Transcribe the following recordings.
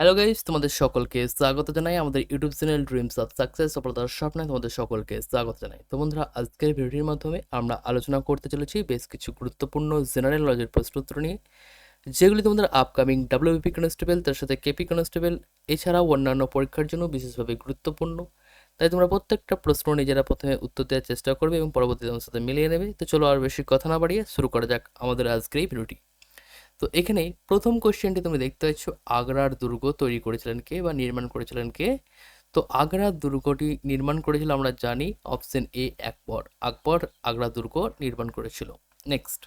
Hello guys তোমাদের সকলকে স্বাগত জানাই আমাদের YouTube channel dreams of success সফলতার স্বপ্নে তোমাদের সকলকে স্বাগত জানাই। তো বন্ধুরা, আজকের ভিডিওটির মাধ্যমে আমরা আলোচনা করতে চলেছি বেশ কিছু গুরুত্বপূর্ণ জেনারেল নলেজের প্রশ্নোত্তর নিয়ে, যেগুলি তোমাদের আপকামিং ডাব্লিউবিপি কনস্টেবল তার সাথে কেপি কনস্টেবল এছাড়াও অন্যান্য পরীক্ষার জন্য বিশেষভাবে গুরুত্বপূর্ণ। তাই তোমরা প্রত্যেকটা প্রশ্ন নিজেরা প্রথমে উত্তর দেওয়ার চেষ্টা করবে এবং পরবর্তীতে তোমার সাথে মিলিয়ে নেবে, তো চলো আর বেশি কথা না বাড়িয়ে শুরু করা যাক আমাদের আজকের এই ভিডিওটি। তো এখানে প্রথম কোশ্চেনটি তুমি দেখতে পাচ্ছ, আগ্রার দুর্গ তৈরি করেছিলেন কে বা নির্মাণ করেছিলেন কে? তো আগ্রার দুর্গটি নির্মাণ করেছিল আমরা জানি অপশন এ আকবর। আকবর আগ্রা দুর্গ নির্মাণ করেছিল। নেক্সট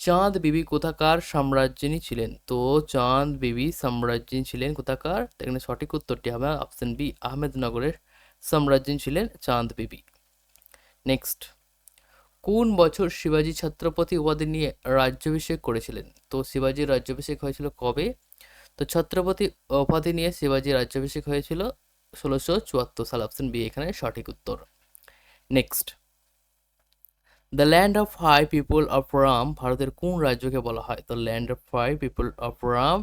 চাঁদ বিবি কোথাকার সাম্রাজ্যিনী ছিলেন? তো চাঁদ বিবি সাম্রাজ্যিনী ছিলেন কোথাকার? এখানে সঠিক উত্তরটি হবে অপশন বি আহমেদনগরের সাম্রাজ্যিনী ছিলেন চাঁদ বিবি। নেক্সট কোন বছর শিবাজি ছত্রপতি উপাধি নিয়ে রাজ্যাভিষেক করেছিলেন? তো শিবাজির রাজ্যাভিষেক হয়েছিল কবে? তো ছত্রপতি উপাধি নিয়ে শিবাজি রাজ্যাভিষেক হয়েছিল ষোলোশো চুয়াত্তর সাল। অপশন বি, এখানে সঠিক উত্তর। Next the land of high people of Ram ভারতের কোন রাজ্যকে বলা হয়? তো land of high people of Ram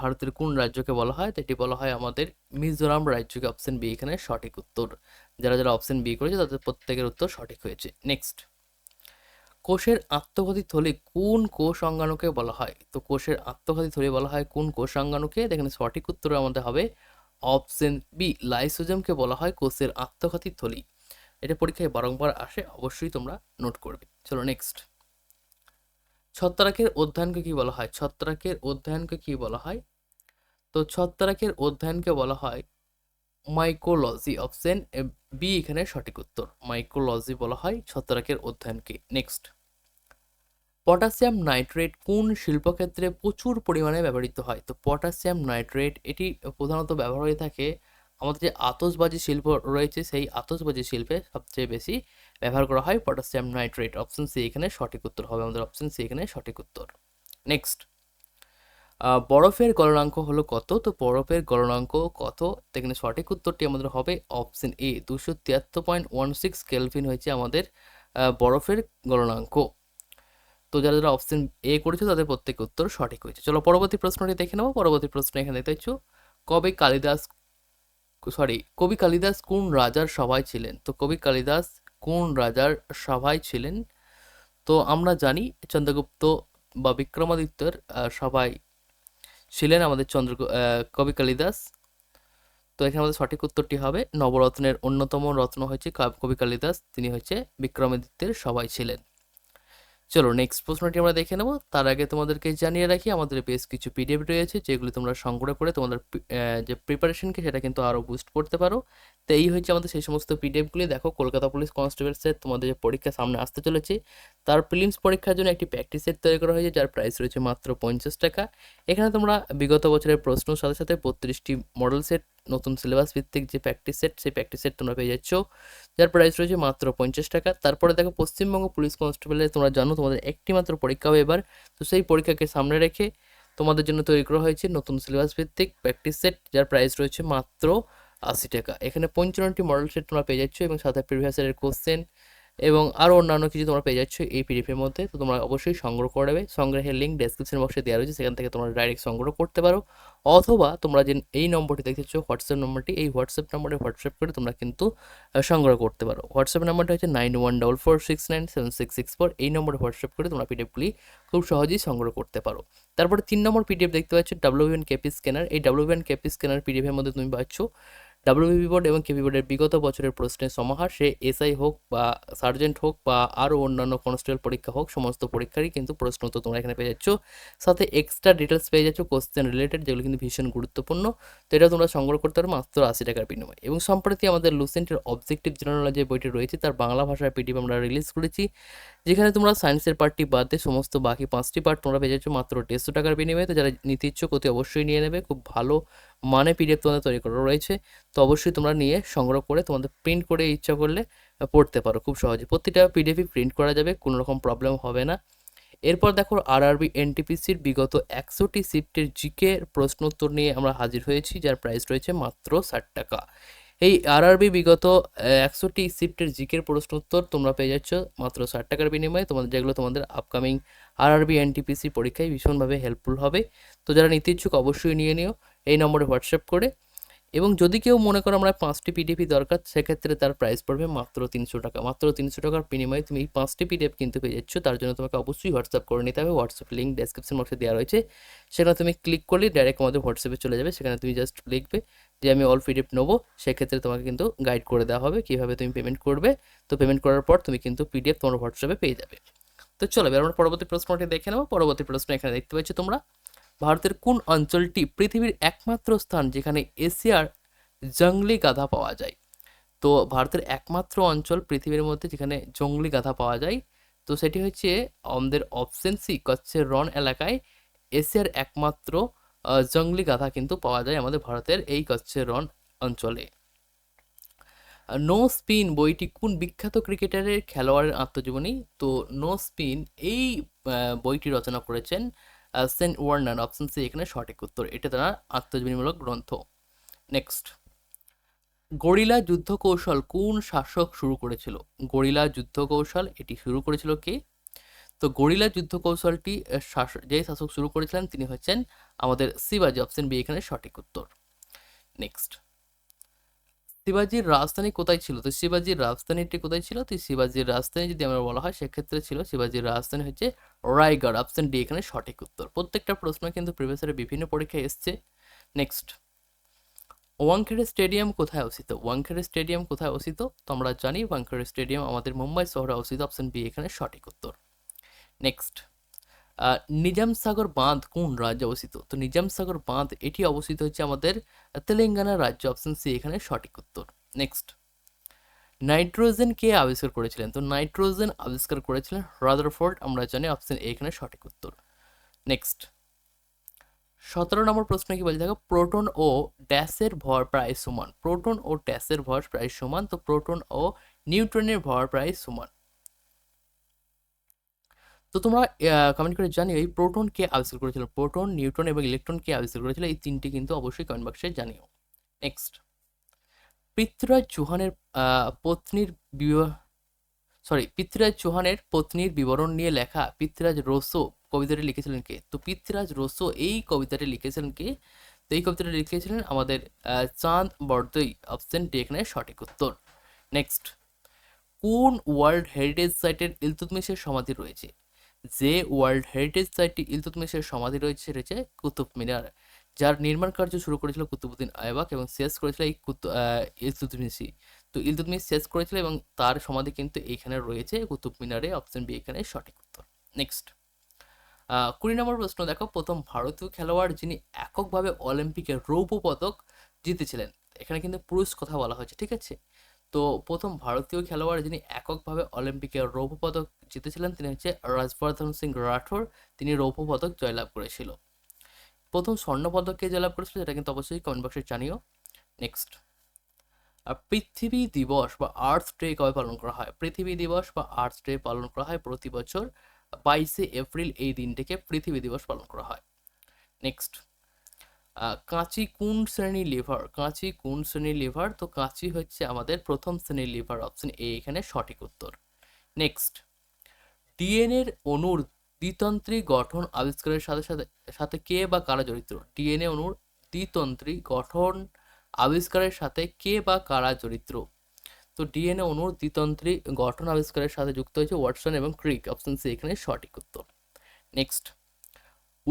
ভারতের কোন রাজ্যকে বলা হয়? তো এটি বলা হয় আমাদের মিজোরাম রাজ্যকে অপশন বি এখানে সঠিক উত্তর। যারা যারা অপশন বি করেছে, তাদের প্রত্যেকের উত্তর সঠিক হয়েছে। নেক্সট কোষের আত্মঘাতী থলি কোন কোষ অঙ্গাণুকে বলা হয়? তো কোষের আত্মঘাতী থলি বলা হয় কোন কোষ অঙ্গাণুকে দেখেন সঠিক উত্তর আমাদের হবে অপশন বি লাইসোজমকে বলা হয় কোষের আত্মঘাতী থলি। এটা পরীক্ষায় বারংবার আসে, অবশ্যই তোমরা নোট করবে। চলো নেক্সট ছত্রাকের অধ্যয়নকে কি বলা হয়? ছত্রাকের অধ্যয়নকে কি বলা হয়? তো ছত্রাকের অধ্যয়নকে বলা হয় মাইকোলজি অপশন বি এখানে সঠিক উত্তর। মাইকোলজি বলা হয় ছত্রাকের অধ্যয়নকে। নেক্সট পটাশিয়াম নাইট্রেট কোন শিল্পক্ষেত্রে প্রচুর পরিমাণে ব্যবহৃত হয়? তো পটাশিয়াম নাইট্রেট, এটি প্রধানত ব্যবহার হয়ে থাকে আমাদের যে আতসবাজি শিল্প রয়েছে, সেই আতসবাজি শিল্পে সবচেয়ে বেশি ব্যবহার করা হয় পটাশিয়াম নাইট্রেট, অপশন সি এখানে সঠিক উত্তর হবে, আমাদের অপশন সি এখানে সঠিক উত্তর। নেক্সট বরফের গলনাঙ্ক হলো কত? তো বরফের গলনাঙ্ক কত? এখানে সঠিক উত্তরটি আমাদের হবে অপশন এ দুশো তিয়াত্তর পয়েন্ট ওয়ান সিক্স কেলভিন হয়েছে আমাদের বরফের গলনাঙ্ক। তো যারা যারা অপশন এ করেছে, তাদের প্রত্যেক উত্তর সঠিক হয়েছে। চলো পরবর্তী প্রশ্নটি দেখে নেব। পরবর্তী প্রশ্ন এখানে দেখতে পাচ্ছ কবে কালিদাস সরি কবি কালিদাস কোন রাজার সভায় ছিলেন? তো কবি কালিদাস কোন রাজার সভায় ছিলেন? তো আমরা জানি চন্দ্রগুপ্ত বা বিক্রমাদিত্যের সভায় ছিলেন আমাদের চন্দ্র কবি কালিদাস। তো এখানে আমাদের সঠিক উত্তরটি হবে, নবরত্নের অন্যতম রত্ন হয়েছে কবি কালিদাস। তিনি হচ্ছে বিক্রমাদিত্যের সবাই ছিলেন। চলো নেক্সট প্রশ্নটি আমরা দেখে নেব। তার আগে তোমাদেরকে জানিয়ে রাখি, আমাদের বেশ কিছু পিডিএফ রয়েছে, যেগুলি তোমরা সংগ্রহ করে তোমাদের যে প্রিপারেশনকে সেটা কিন্তু আরও বুস্ট করতে পারো। তো এই হচ্ছে আমাদের সেই সমস্ত পিডিএফগুলি দেখো, কলকাতা পুলিশ কনস্টেবলসের তোমাদের যে পরীক্ষা সামনে আসতে চলেছে, তার প্রিলিমস পরীক্ষার জন্য একটি প্র্যাকটিস সেট তৈরি করা হয়েছে, যার প্রাইস রয়েছে মাত্র পঞ্চাশ টাকা। এখানে তোমরা বিগত বছরের প্রশ্নের সাথে সাথে বত্রিশটি মডেল সেট নতুন সিলেবাস ভিত্তিক যে প্র্যাকটিস সেট সেই প্র্যাকটিস সেট তোমরা পেয়ে যাচ্ছ। যার প্রাইস রয়েছে মাত্র পঞ্চাশ টাকা। তারপরে দেখো, পশ্চিমবঙ্গ পুলিশ কনস্টেবলে তোমরা জানো, তোমাদের একটি মাত্র পরীক্ষা হবে এবার। তো সেই পরীক্ষাকে সামনে রেখে তোমাদের জন্য তৈরি করা হয়েছে নতুন সিলেবাস ভিত্তিক প্র্যাকটিস সেট যার প্রাইস রয়েছে মাত্র আশি টাকা। এখানে পঞ্চান্নটি মডেল সেট তোমরা পেয়ে যাচ্ছ এবং সাথে প্রিভিয়াস ইয়ারের কোশ্চেন এবং আরও অন্যান্য কিছু তোমরা পেয়ে যাচ্ছ এই পিডিএফের মধ্যে। তো তোমরা অবশ্যই সংগ্রহ করে নেবে। সংগ্রহের লিঙ্ক ডেসক্রিপশন বক্সে দেওয়া রয়েছে। সেখান থেকে তোমরা ডাইরেক্ট সংগ্রহ করতে পারো। অথবা তোমরা যে এই নম্বরটি দেখতেছ হোয়াটসঅ্যাপ নম্বরটি, এই হোয়াটসঅ্যাপ নম্বরে হোয়াটসঅ্যাপ করে তোমরা কিন্তু সংগ্রহ করতে পারো। হোয়াটসঅ্যাপ নাম্বারটা হচ্ছে nine one double four six nine seven six six four এই নম্বরে হোয়াটসঅ্যাপ করে তোমরা পিডিএফগুলি খুব সহজেই সংগ্রহ করতে পারো। তারপরে তিন নম্বর পিডিএফ দেখতে পাচ্ছ ডাব্লিউএন কেপি স্ক্যানার এই ডাব্লিউএন কেপি স্ক্যানার পিডিএফের মধ্যে তুমি পাচ্ছ ডাব্লিউবিপি বোর্ড এবং কেপি বোর্ডের বিগত বছরের প্রশ্নের সমাহার, সে এসআই হোক বা সার্জেন্ট হোক বা আরও অন্যান্য কনস্টেবল পরীক্ষা হোক, সমস্ত পরীক্ষারই কিন্তু প্রশ্ন তো তোমরা এখানে পেয়ে যাচ্ছ। সাথে এক্সট্রা ডিটেলস পেয়ে যাচ্ছ কোশ্চেন রিলেটেড যেগুলো কিন্তু ভীষণ গুরুত্বপূর্ণ। তো এটা তোমরা সংগ্রহ করতে পারো মাত্র আশি টাকার বিনিময়ে। এবং সম্প্রতি আমাদের লুসেন্টের অবজেক্টিভ জেনারেল যে বইটি রয়েছে, তার বাংলা ভাষার পিডিএফ আমরা রিলিজ করেছি, যেখানে তোমরা সায়েন্সের পার্টটি বাদ দিয়ে সমস্ত বাকি পাঁচটি পার্ট তোমরা পেয়ে যাচ্ছ মাত্র দেড়শো টাকার বিনিময়ে। তো যারা নিতে ইচ্ছুক অতি অবশ্যই নিয়ে নেবে, খুব ভালো মানে পিডিএফ তোমাদের তৈরি করা রয়েছে, তো অবশ্যই তোমরা নিয়ে সংগ্রহ করে তোমাদের প্রিন্ট করে ইচ্ছা করলে পড়তে পারো খুব সহজে। প্রতিটা পিডিএফই প্রিন্ট করা যাবে, কোনো রকম প্রবলেম হবে না। এরপর দেখো আরআরবি এনটিপিসির বিগত একশোটি শিফটের জিকে প্রশ্ন উত্তর নিয়ে আমরা হাজির হয়েছি, যার প্রাইস রয়েছে মাত্র ষাট টাকা। এই আরআরবি বিগত একশোটি শিফটের জিকের প্রশ্ন উত্তর তোমরা পেয়ে যাচ্ছ মাত্র ষাট টাকার বিনিময়ে। তোমাদের যেগুলো তোমাদের আপকামিং আরআরবি এনটিপিসি পরীক্ষায় ভীষণভাবে হেল্পফুল হবে। তো যারা নিতে ইচ্ছুক অবশ্যই নিয়ে নিও। এই নম্বরে হোয়াটসঅ্যাপ করে। এবং যদি কেউ মনে করো আমরা পাঁচটি পিডিএফই দরকার, সেক্ষেত্রে তার প্রাইস পড়বে মাত্র তিনশো টাকা। মাত্র তিনশো টাকার বিনিময়ে তুমি এই পাঁচটি পিডিএফ কিন্তু পেয়ে যাচ্ছ। তার জন্য তোমাকে অবশ্যই হোয়াটসঅ্যাপ করে নিতে হবে। হোয়াটসঅ্যাপ লিঙ্ক ডেসক্রিপশন বক্সে দেওয়া রয়েছে। সেখানে তুমি ক্লিক করলে ডাইরেক্ট আমাদের হোয়াটসঅ্যাপে চলে যাবে। সেখানে তুমি জাস্ট লিখবে যে, আমি অল পিডিএফ নেব। সেক্ষেত্রে তোমাকে কিন্তু গাইড করে দেওয়া হবে কীভাবে তুমি পেমেন্ট করবে। তো পেমেন্ট করার পর তুমি কিন্তু পিডিএফ তোমার হোয়াটসঅ্যাপে পেয়ে যাবে। তো চলো, এবার আমরা পরবর্তী প্রশ্নটি দেখে নেব। পরবর্তী প্রশ্ন এখানে দেখতে পাচ্ছ তোমরা। ভারতের কোন অঞ্চলটি পৃথিবীর একমাত্র স্থান যেখানে এশিয়ার জঙ্গলি গাধা পাওয়া যায়? তো ভারতের একমাত্র অঞ্চল পৃথিবীর মধ্যে যেখানে জঙ্গলি গাধা পাওয়া যায়, তো সেটি হচ্ছে আমাদের অপশন সি, কচ্ছের রন এলাকায় এশিয়ার একমাত্র জঙ্গলি গাধা কিন্তু পাওয়া যায় আমাদের ভারতের এই কচ্ছের রন অঞ্চলে। নো স্পিন বইটি কোন বিখ্যাত ক্রিকেটারের খেলোয়াড়ের আত্মজীবনী? তো নো স্পিন এই বইটি রচনা করেছেন সেন্ট ওয়ার্নার অপশন সি এখানে সঠিক উত্তর, এটা তার আত্মজীবনীমূলক গ্রন্থ। নেক্সট। গরিলা যুদ্ধ কৌশল কোন শাসক শুরু করেছিল? গরিলা যুদ্ধ কৌশল এটি শুরু করেছিল কে? তো গরিলা যুদ্ধ কৌশলটি যে শাসক শুরু করেছিলেন, তিনি হচ্ছেন আমাদের শিবাজি অপশন বি, এখানে সঠিক উত্তর। নেক্সট। শিবাজির রাজধানী কোথায় ছিল? তো শিবাজির রাজধানীটি কোথায় ছিল? তো শিবাজির রাজধানী যদি আমরা বলা হয়, সেক্ষেত্রে ছিল শিবাজির রাজধানী হচ্ছে রায়গড়। অপশন ডি এখানে সঠিক উত্তর। প্রত্যেকটা প্রশ্ন কিন্তু প্রিভিয়াসের বিভিন্ন পরীক্ষায় এসছে। নেক্সট ওয়াংখেড়ে স্টেডিয়াম কোথায় অবস্থিত? ওয়াংখেড়ে স্টেডিয়াম কোথায় অবস্থিত? তো আমরা জানি ওয়াংখেড়ে স্টেডিয়াম আমাদের মুম্বাই শহরে অবস্থিত। অপশন বি এখানে সঠিক উত্তর। নেক্সট নিজাম সাগর বাঁধ কোন রাজ্যে অবস্থিত? তো নিজাম সাগর বাঁধ, এটি অবস্থিত হচ্ছে আমাদের তেলেঙ্গানা রাজ্য। অপশন সি এখানে সঠিক উত্তর। নেক্সট নাইট্রোজেন কে আবিষ্কার করেছিলেন? তো নাইট্রোজেন আবিষ্কার করেছিলেন রাদারফোর্ড আমরা জানি অপশন এ এখানে সঠিক উত্তর। নেক্সট সতেরো নম্বর প্রশ্ন কি বলছে? দেখো প্রোটন ও ড্যাশের ভর প্রায় সমান। প্রোটন ও ড্যাশের ভর প্রায় সমান, তো প্রোটন ও নিউট্রনের ভর প্রায় সমান। তো তোমরা কমেন্ট করে জানিও এই প্রোটন কে আবিষ্কার করেছিল। প্রোটন নিউট্রন এবং ইলেকট্রন কে আবিষ্কার করেছিল, এই তিনটি কিন্তু অবশ্যই কমেন্ট বক্সে জানিও। নেক্সট পৃথ্বীরাজ চৌহানের পত্নীর সরি পৃথ্বীরাজ চৌহানের পত্নীর বিবরণ নিয়ে লেখা পৃথ্বীরাজ রোসো কবিতাটি লিখেছিলেন কে? তো পৃথ্বীরাজ রোসো এই কবিতাটি লিখেছিলেন কে? তো এই কবিতাটি লিখেছিলেন আমাদের চাঁদ বর্দই অপশন ডি এখানে সঠিক উত্তর। নেক্সট কোন ওয়ার্ল্ড হেরিটেজ সাইটের ইলতুতমিশের সমাধি রয়েছে? যে ওয়ার্ল্ড হেরিটেজ সাইটটি ইলতুতমিশের সমাধি রয়েছে রয়েছে কুতুব মিনার। যার নির্মাণ কার্য শুরু করেছিল কুতুবুদ্দিন আয়বাক এবং শেষ করেছিল এই ইলতুতমিশি তো ইলতুতমিশ শেষ করেছিল এবং তার সমাধি কিন্তু এইখানে রয়েছে, কুতুব মিনারে অপশন বি এখানে সঠিক উত্তর। নেক্সট কুড়ি নম্বর প্রশ্ন, দেখো, প্রথম ভারতীয় খেলোয়াড় যিনি এককভাবে অলিম্পিকে রৌপ্য পদক জিতেছিলেন, এখানে কিন্তু পুরুষ কথা বলা হয়েছে, ঠিক আছে? তো প্রথম ভারতীয় খেলোয়াড় যিনি এককভাবে অলিম্পিকে রৌপ্য পদক জিতেছিলেন তিনি হচ্ছে রাজবর্ধন সিং রাঠোর তিনি রৌপ্য পদক জয়লাভ করেছিল। প্রথম স্বর্ণ পদককে জয়লাভ করেছিল, যেটা কিন্তু অবশ্যই কমেন্ট বক্সে জানিও। নেক্সট আর পৃথিবী দিবস বা আর্থ ডে কবে পালন করা হয়? পৃথিবী দিবস বা আর্থ ডে পালন করা হয় প্রতি বছর বাইশে এপ্রিল এই দিনটিকে পৃথিবী দিবস পালন করা হয়। নেক্সট কাঁচি কোন শ্রেণির লিভার? কাঁচি কোন শ্রেণির লিভার? তো কাঁচি হচ্ছে আমাদের প্রথম শ্রেণির লিভার অপশন এ এখানে সঠিক উত্তর। নেক্সট ডিএনএর অণুর দ্বিতন্ত্রী গঠন আবিষ্কারের সাথে সাথে সাথে কে বা কারা জড়িত? ডিএনএ অণুর দ্বিতন্ত্রী গঠন আবিষ্কারের সাথে কে বা কারা চরিত্র তো ডিএনএ অণুর দ্বিতন্ত্রী গঠন আবিষ্কারের সাথে যুক্ত হয়েছে ওয়াটসন এবং ক্রিক অপশন সি এখানে সঠিক উত্তর। নেক্সট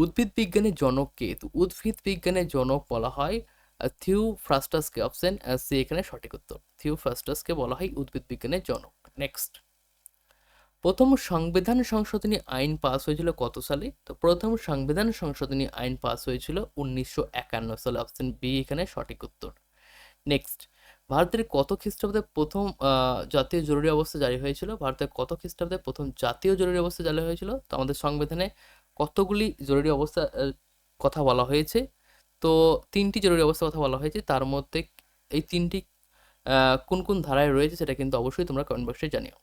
উদ্ভিদ বিজ্ঞানের জনককে তো উদ্ভিদ বিজ্ঞানের জনক বলা হয় থিউ ফ্রাস্টাসকে অপশন সি এখানে সঠিক উত্তর। থিউ ফ্রাস্টাসকে বলা হয় উদ্ভিদ বিজ্ঞানের জনক। নেক্সট প্রথম সংবিধান সংশোধনী আইন পাস হয়েছিল কত সালে? তো প্রথম সংবিধান সংশোধনী আইন পাস হয়েছিল উনিশশো একান্ন সালে। অপশন বি এখানে সঠিক উত্তর। নেক্সট ভারতের কত খ্রিস্টাব্দে প্রথম জাতীয় জরুরি অবস্থা জারি হয়েছিল? ভারতের কত খ্রিস্টাব্দে প্রথম জাতীয় জরুরি অবস্থা জারি হয়েছিল? তো আমাদের সংবিধানে কতগুলি জরুরি অবস্থা কথা বলা হয়েছে। তো তিনটি জরুরি অবস্থা কথা বলা হয়েছে। তার মধ্যে এই তিনটি কোন কোন ধারায় রয়েছে সেটা কিন্তু অবশ্যই তোমরা কমেন্ট বক্সে জানিও।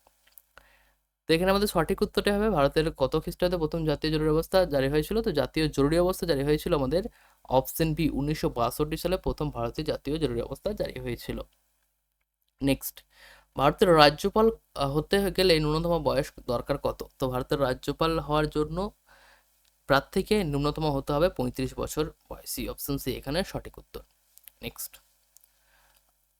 তো এখানে আমাদের সঠিক উত্তরটা হবে ভারতের কত খ্রিস্টাব্দে প্রথম জাতীয় জরুরি অবস্থা জারি হয়েছিল? তো জাতীয় জরুরি অবস্থা জারি হয়েছিল আমাদের অপশন বি উনিশশো বাষট্টি সালে প্রথম ভারতীয় জাতীয় জরুরি অবস্থা জারি হয়েছিল। নেক্সট ভারতের রাজ্যপাল হতে গেলে ন্যূনতম বয়স দরকার কত? তো ভারতের রাজ্যপাল হওয়ার জন্য প্রার্থীকে ন্যূনতম হতে হবে পঁয়ত্রিশ বছর বয়সী। অপশন সি এখানে সঠিক উত্তর। নেক্সট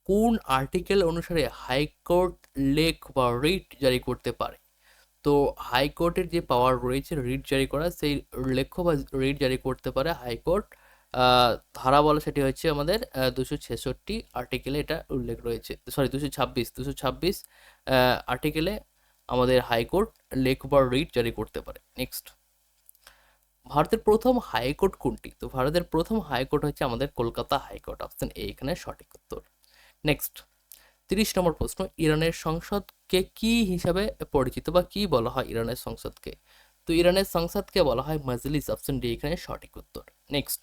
কোন আর্টিকেল অনুসারে হাইকোর্ট লেখ বা রিট জারি করতে পারে? তো হাইকোর্টের যে পাওয়ার রয়েছে রিট জারি করা, সেই লেখ্য বা রিট জারি করতে পারে হাইকোর্ট। ধারা বলে সেটি হচ্ছে আমাদের দুশো ছেষট্টি আর্টিকেলে এটা উল্লেখ রয়েছে। সরি দুশো ছাব্বিশ দুশো ছাব্বিশ আর্টিকেলে আমাদের হাইকোর্ট লেখ বা রিট জারি করতে পারে। নেক্সট ভারতের প্রথম হাইকোর্ট কোনটি? তো ভারতের প্রথম হাইকোর্ট হচ্ছে আমাদের কলকাতা হাইকোর্ট, অপশন এ এখানে সঠিক উত্তর। নেক্সট তিরিশ নম্বর প্রশ্ন, ইরানের সংসদকে কি হিসাবে পরিচিত বা কি বলা হয় ইরানের সংসদকে? তো ইরানের সংসদকে বলা হয় মজলিস, অপশন ডি এখানে সঠিক উত্তর। নেক্সট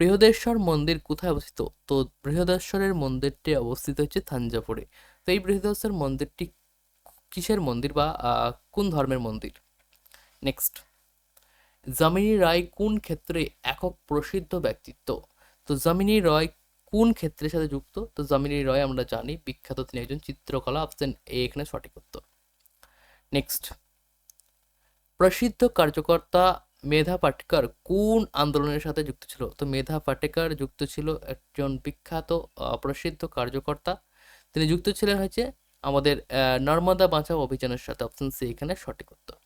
বৃহদেশ্বর মন্দির কোথায় অবস্থিত? তো বৃহদেশ্বরের মন্দিরটি অবস্থিত হচ্ছে থাঞ্জাভুরে। তো এই বৃহদেশ্বর মন্দিরটি কিসের মন্দির বা কোন ধর্মের মন্দির? নেক্সট যামিনী রায় কোন ক্ষেত্রে একক প্রসিদ্ধ ব্যক্তিত্ব? তো যামিনী রায় কোন ক্ষেত্রের সাথে যুক্ত? তো যামিনী রায় আমরা জানি, বিখ্যাত তিনি একজন চিত্রকলা অপশন এ এখানে সঠিক উত্তর। নেক্সট প্রসিদ্ধ কার্যকর্তা মেধা পাটেকর কোন আন্দোলনের সাথে যুক্ত ছিল? তো মেধা পাটেকর যুক্ত ছিল একজন বিখ্যাত প্রসিদ্ধ কার্যকর্তা। তিনি যুক্ত ছিলেন হচ্ছে আমাদের নর্মদা বাঁচাও অভিযানের সাথে। অপশন সি এখানে সঠিক উত্তর।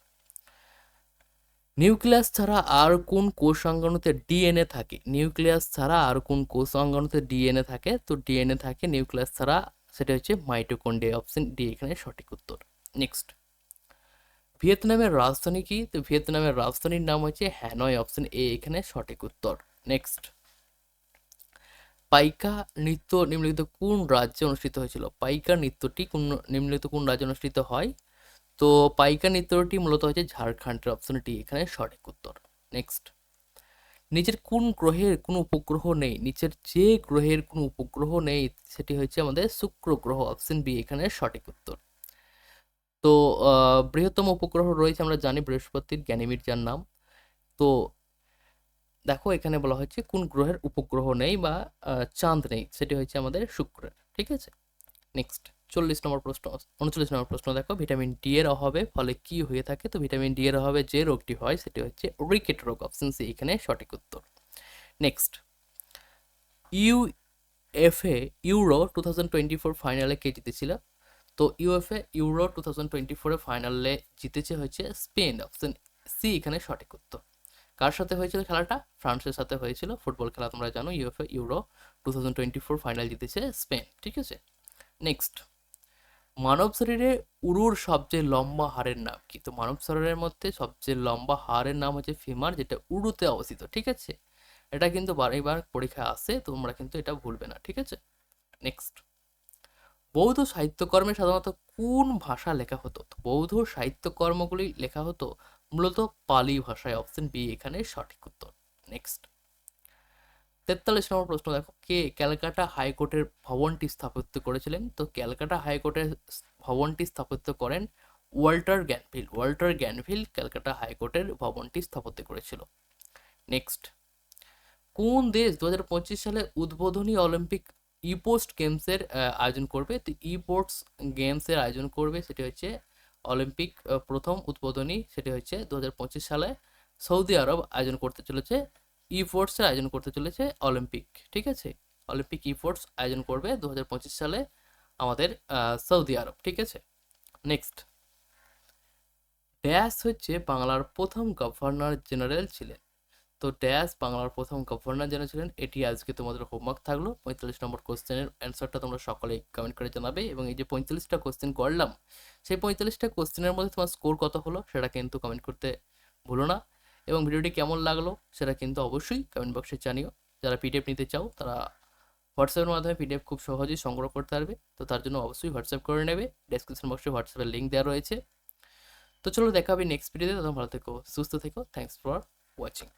নিউক্লিয়াস ছাড়া আর কোন কোষ অঙ্গাণুতে ডিএনএ থাকে? নিউক্লিয়াস ছাড়া আর কোন কোষ অঙ্গাণুতে ডিএনএ থাকে? তো ডিএনএ থাকে নিউক্লিয়াস ছাড়া, সেটা হচ্ছে মাইটোকন্ড্রিয়া অপশন ডি, এখানে সঠিক উত্তর। নেক্সট ভিয়েতনামের রাজধানী কি? তো ভিয়েতনামের রাজধানীর নাম হচ্ছে হ্যানয় অপশন এ, এখানে সঠিক উত্তর। নেক্সট পাইকা নৃত্য নিম্নলিখিত কোন রাজ্যে অনুষ্ঠিত হয়েছিল? পাইকা নৃত্যটি কোন নিম্নলিখিত কোন রাজ্যে অনুষ্ঠিত হয়? তো পাইকা নৃত্যটি মূলত হচ্ছে ঝাড়খণ্ডের অপশন ডি এখানে সঠিক উত্তর। নেক্সট নিচের কোন গ্রহের কোনো উপগ্রহ নেই? নিচের যে গ্রহের কোনো উপগ্রহ নেই, সেটি হচ্ছে আমাদের শুক্র গ্রহ অপশন বি এখানে সঠিক উত্তর। তো বৃহত্তম উপগ্রহ রয়েছে, আমরা জানি বৃহস্পতির গ্যানিমিড যার নাম। তো, দেখো এখানে বলা হচ্ছে কোন গ্রহের উপগ্রহ নেই বা চাঁদ নেই, সেটি হচ্ছে আমাদের শুক্রের, ঠিক আছে? নেক্সট চল্লিশ নম্বর প্রশ্ন, উনচল্লিশ নম্বর প্রশ্ন, দেখো, ভিটামিন ডি এর অভাবে ফলে কি হয়ে থাকে? তো ভিটামিন ডি এর অভাবে যে রোগটি হয়, সেটি হচ্ছে রিকেট রোগ অপশন সি এখানে সঠিক উত্তর। Next UEFA Euro two thousand twenty four ফাইনালে কে জিতেছিল? তো UEFA Euro two thousand twenty ফোরে ফাইনালে জিতেছে হচ্ছে স্পেন অপশন সি এখানে সঠিক উত্তর। কার সাথে হয়েছিল খেলাটা? ফ্রান্সের সাথে হয়েছিল। ফুটবল খেলা তোমরা জানো UEFA Euro two thousand twenty four final জিতেছে স্পেন ঠিক আছে? নেক্সট মানব শরীরে উরুর সবচেয়ে লম্বা হাড়ের নাম কি? তো মানব শরীরের মধ্যে সবচেয়ে লম্বা হাড়ের নাম হচ্ছে ফিমার যেটা উরুতে অবস্থিত, ঠিক আছে? এটা কিন্তু বারবার পরীক্ষায় আসে, তোমরা কিন্তু এটা ভুলবে না, ঠিক আছে? নেক্সট বৌদ্ধ সাহিত্যকর্মে সাধারণত কোন ভাষা লেখা হতো? বৌদ্ধ সাহিত্যকর্মগুলি লেখা হতো মূলত পালি ভাষায় অপশন বি এখানে সঠিক উত্তর। নেক্সট তেতাল্লিশ নম্বর প্রশ্ন, দেখো, কে ক্যালকাটা হাইকোর্টের ভবনটি স্থাপত্য করেছিলেন? তো ক্যালকাটা হাইকোর্টের ভবনটি স্থাপত্য করেন Walter Granville. Walter Granville Calcutta হাইকোর্টের ভবনটি স্থাপত্য করেছিল। নেক্সট। কোন দেশ দু হাজার পঁচিশ সালে উদ্বোধনী অলিম্পিক ইপোস্ট গেমসের আয়োজন করবে? তো ইপোর্টস গেমসের আয়োজন করবে সেটি হচ্ছে অলিম্পিক প্রথম উদ্বোধনী, সেটি হচ্ছে দু হাজার পঁচিশ সালে সৌদি আরব আয়োজন করতে চলেছে। ইফোর্টসের আয়োজন করতে চলেছে অলিম্পিক ঠিক আছে? অলিম্পিক ইফোর্টস আয়োজন করবে দু হাজার পঁচিশ সালে আমাদের সৌদি আরব, ঠিক আছে? নেক্সট ড্যাশ হচ্ছে বাংলার প্রথম গভর্নর জেনারেল ছিলেন। তো ড্যাশ বাংলার প্রথম গভর্নর জেনারেল ছিলেন, এটি আজকে তোমাদের হোমওয়ার্ক থাকল। পঁয়তাল্লিশ নম্বর কোশ্চেনের অ্যান্সারটা তোমরা সকলেই কমেন্ট করে জানাবে এবং এই যে পঁয়তাল্লিশটা কোশ্চেন করলাম, সেই পঁয়তাল্লিশটা কোশ্চেনের মধ্যে তোমার স্কোর কত হলো সেটা কিন্তু কমেন্ট করতে ভুলো না। এবং ভিডিওটি কেমন লাগল সেটা কিন্তু অবশ্যই কমেন্ট বক্সে জানিও। যারা পিডিএফ নিতে চাও, তারা হোয়াটসঅ্যাপের মাধ্যমে পিডিএফ খুব সহজেই সংগ্রহ করতে পারবে। তো তার জন্য অবশ্যই হোয়াটসঅ্যাপ করে নেবে। ডেসক্রিপশন বক্সে হোয়াটসঅ্যাপের লিঙ্ক দেওয়া রয়েছে। তো চলো দেখা হবে নেক্সট ভিডিওতে তখন ভালো থেকো, সুস্থ থেকো। Thanks for watching